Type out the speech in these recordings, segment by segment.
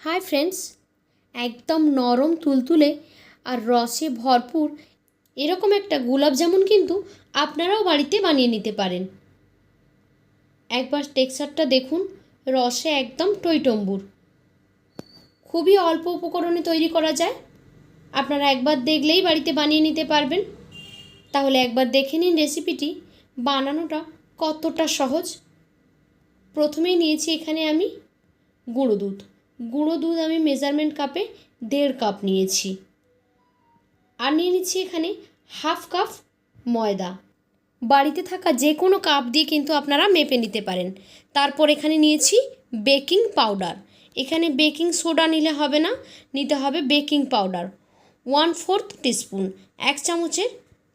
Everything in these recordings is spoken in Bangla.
হাই ফ্রেন্ডস, একদম নরম তুলতুলে আর রসে ভরপুর এরকম একটা গোলাপ জামুন কিন্তু আপনারাও বাড়িতে বানিয়ে নিতে পারেন। একবার টেক্সচারটা দেখুন, রসে একদম টইটম্বুর। খুবই অল্প উপকরণে তৈরি করা যায়। আপনারা একবার দেখলেই বাড়িতে বানিয়ে নিতে পারবেন। তাহলে একবার দেখে নিন রেসিপিটি, বানানোটা কতটা সহজ। প্রথমেই নিয়েছি এখানে আমি গুঁড়ো দুধ। গুঁড়ো দুধ আমি মেজারমেন্ট কাপে দেড় কাপ নিয়েছি। আর নিয়ে নিচ্ছি এখানে হাফ কাপ ময়দা। বাড়িতে থাকা যে কোনো কাপ দিয়ে কিন্তু আপনারা মেপে নিতে পারেন। তারপর এখানে নিয়েছি বেকিং পাউডার এখানে বেকিং সোডা নিলে হবে না, নিতে হবে baking powder one fourth teaspoon এক চামচের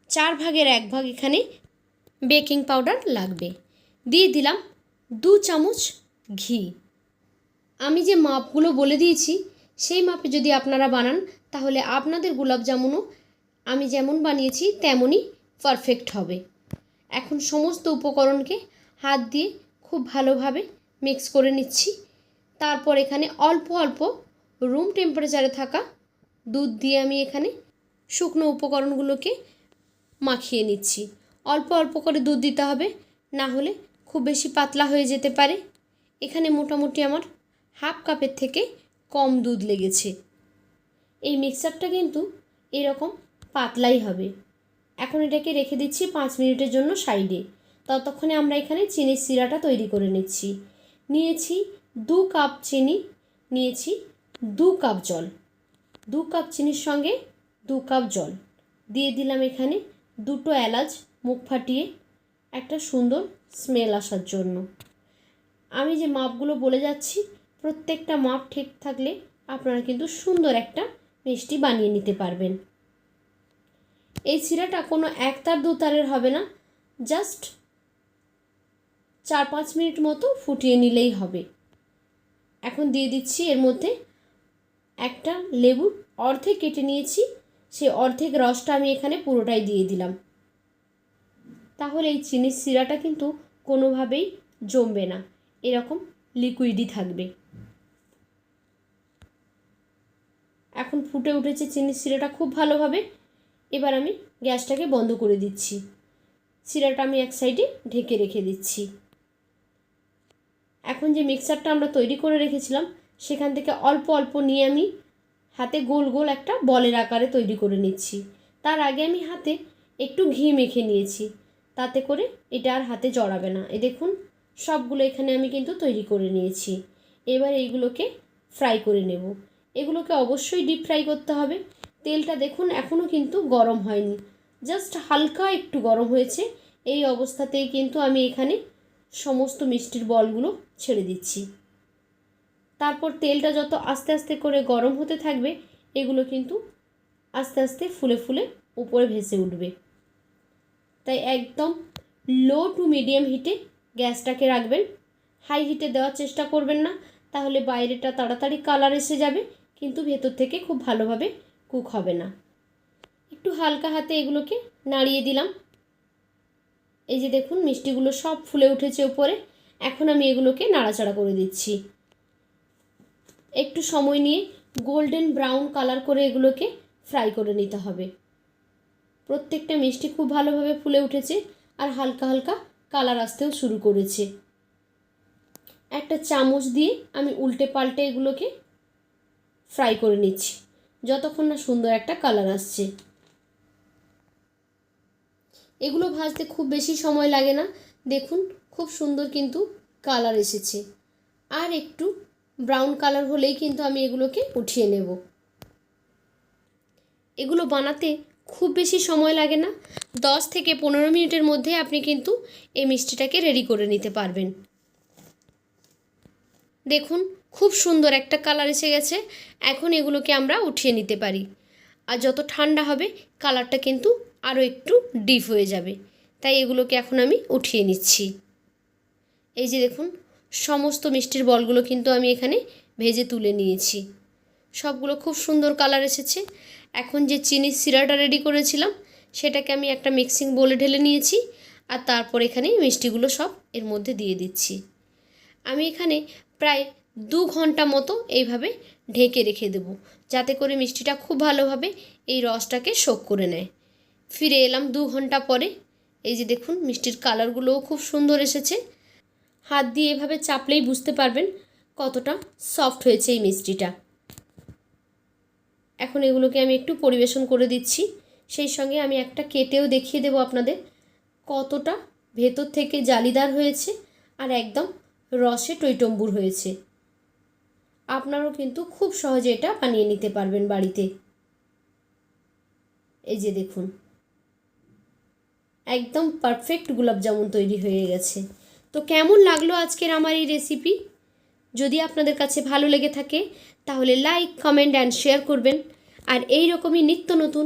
চার ভাগের এক ভাগ এখানে বেকিং পাউডার লাগবে। দিয়ে দিলাম দু চামচ ঘি। আমি যে মাপগুলো বলে দিয়েছি, সেই মাপে যদি আপনারা বানান, তাহলে আপনাদের গোলাপ জামুনও আমি যেমন বানিয়েছি, তেমনই পারফেক্ট হবে। এখন সমস্ত উপকরণকে হাত দিয়ে খুব ভালোভাবে মিক্স করে নিচ্ছি। তারপর এখানে অল্প অল্প রুম টেম্পারেচারে থাকা দুধ দিয়ে আমি এখানে শুকনো উপকরণগুলোকে মাখিয়ে নিচ্ছি। অল্প অল্প করে দুধ দিতে হবে, না হলে খুব বেশি পাতলা হয়ে যেতে পারে। এখানে মোটামুটি আমার হাফ কাপের থেকে কম দুধ লেগেছে। এই মিক্সারটা কিন্তু এরকম পাতলাই হবে। এখন এটাকে রেখে দিচ্ছি পাঁচ মিনিটের জন্য সাইডে। ততক্ষণে আমরা এখানে চিনির সিরাটা তৈরি করে নিচ্ছি। নিয়েছি দু কাপ চিনি, নিয়েছি দু কাপ জল। দু কাপ চিনির সঙ্গে দু কাপ জল। দিয়ে দিলাম এখানে দুটো এলাচ, মুখ ফাটিয়ে একটা সুন্দর স্মেল আসার জন্য। আমি যে মাপগুলো বলে যাচ্ছি প্রত্যেকটা মাপ ঠিক থাকলে আপনারা কিন্তু সুন্দর একটা মিষ্টি বানিয়ে নিতে পারবেন। এই সিরাটা কোনো একতার দুতারের হবে না, জাস্ট চার পাঁচ মিনিট মতো ফুটিয়ে নিলেই হবে। এখন দিয়ে দিচ্ছি এর মধ্যে একটা লেবুর অর্ধেক কেটে নিয়েছি, সেই অর্ধেক রসটা আমি এখানে পুরোটাই দিয়ে দিলাম। তাহলে এই চিনির সিরাটা কিন্তু কোনোভাবেই জমবে না, এরকম লিকুইডই থাকবে। এখন ফুটে উঠেছে চিনির সিরাটা খুব ভালোভাবে। এবার আমি গ্যাসটাকে বন্ধ করে দিচ্ছি। সিরাটা আমি এক সাইডে ঢেকে রেখে দিচ্ছি। এখন যে মিক্সারটা আমরা তৈরি করে রেখেছিলাম, সেখান থেকে অল্প অল্প নিয়ে আমি হাতে গোল গোল একটা বলের আকারে তৈরি করে নিচ্ছি। তার আগে আমি হাতে একটু ঘি মেখে নিয়েছি। তাতে করে এটা আর হাতে জড়াবে না। এ দেখুন সবগুলো এখানে আমি কিন্তু তৈরি করে নিয়েছি। এবার এইগুলোকে ফ্রাই করে নেব। এগুলোকে অবশ্যই ডিপ ফ্রাই করতে হবে। তেলটা দেখুন এখনও কিন্তু গরম হয়নি। জাস্ট হালকা একটু গরম হয়েছে। এই অবস্থাতেই কিন্তু আমি এখানে সমস্ত মিষ্টির বলগুলো ছেড়ে দিচ্ছি। তারপর তেলটা যত আস্তে আস্তে করে গরম হতে থাকবে, এগুলো কিন্তু আস্তে আস্তে ফুলে ফুলে উপরে ভেসে উঠবে। তাই একদম লো টু মিডিয়াম হিটে গ্যাসটাকে রাখবেন। হাই হিটে দেওয়ার চেষ্টা করবেন না, তাহলে বাইরেটা তাড়াতাড়ি কালার এসে যাবে, কিন্তু ভেতর থেকে খুব ভালোভাবে কুক হবে না। একটু হালকা হাতে এগুলোকে নাড়িয়ে দিলাম। এই যে দেখুন, মিষ্টিগুলো সব ফুলে উঠেছে উপরে। এখন আমি এগুলোকে নাড়াচাড়া করে দিচ্ছি। একটু সময় নিয়ে গোল্ডেন ব্রাউন কালার করে এগুলোকে ফ্রাই করে নিতে হবে। প্রত্যেকটা মিষ্টি খুব ভালোভাবে ফুলে উঠেছে, আর হালকা হালকা কালার আসতেও শুরু করেছে। একটা চামচ দিয়ে আমি উল্টে পাল্টে এগুলোকে ফ্রাই করে নিচ্ছি, যতক্ষণ না সুন্দর একটা কালার আসছে। এগুলো ভাজতে খুব বেশি সময় লাগে না। দেখুন, খুব সুন্দর কিন্তু কালার এসেছে। আর একটু ব্রাউন কালার হলেই কিন্তু আমি এগুলোকে উঠিয়ে নেব। এগুলো বানাতে খুব বেশি সময় লাগে না। দশ থেকে পনেরো মিনিটের মধ্যে আপনি কিন্তু এই মিষ্টিটাকে রেডি করে নিতে পারবেন। দেখুন, খুব সুন্দর একটা কালার এসে গেছে। এখন এগুলোকে আমরা উঠিয়ে নিতে পারি। আর যত ঠান্ডা হবে কালারটা কিন্তু আরও একটু ডিপ হয়ে যাবে। তাই এগুলোকে এখন আমি উঠিয়ে নিচ্ছি। এই যে দেখুন, সমস্ত মিষ্টির বলগুলো কিন্তু আমি এখানে ভেজে তুলে নিয়েছি। সবগুলো খুব সুন্দর কালার এসেছে। এখন যে চিনির সিরাটা রেডি করেছিলাম সেটাকে আমি একটা মিক্সিং বলে ঢেলে নিয়েছি আর তারপর এখানে মিষ্টিগুলো সব এর মধ্যে দিয়ে দিচ্ছি। আমি এখানে প্রায় দু ঘণ্টা মতো এইভাবে ঢেকে রেখে দেবো, যাতে করে মিষ্টিটা খুব ভালোভাবে এই রসটাকে শোক করে নেয়। ফিরে এলাম দু ঘণ্টা পরে, এই যে দেখুন মিষ্টির কালারগুলোও খুব সুন্দর এসেছে। হাত দিয়ে এভাবে চাপলেই বুঝতে পারবেন কতটা সফট হয়েছে এই মিষ্টিটা। এখন এগুলোকে আমি একটু পরিবেশন করে দিচ্ছি। সেই সঙ্গে আমি একটা কেটেও দেখিয়ে দেবো আপনাদের কতটা ভেতর থেকে জালিদার হয়েছে আর একদম রসে টইটম্বুর হয়েছে। আপনারাও কিন্তু খুব সহজে এটা বানিয়ে নিতে পারবেন বাড়িতে। এই যে দেখুন। একদম পারফেক্ট জামুন তৈরি হয়ে গেছে। তো কেমন লাগল আজকের আমার এই রেসিপি যদি আপনাদের কাছে ভালো লেগে থাকে, তাহলে লাইক কমেন্ট অ্যান্ড শেয়ার করবেন। আর এই রকমই নিত্য নতুন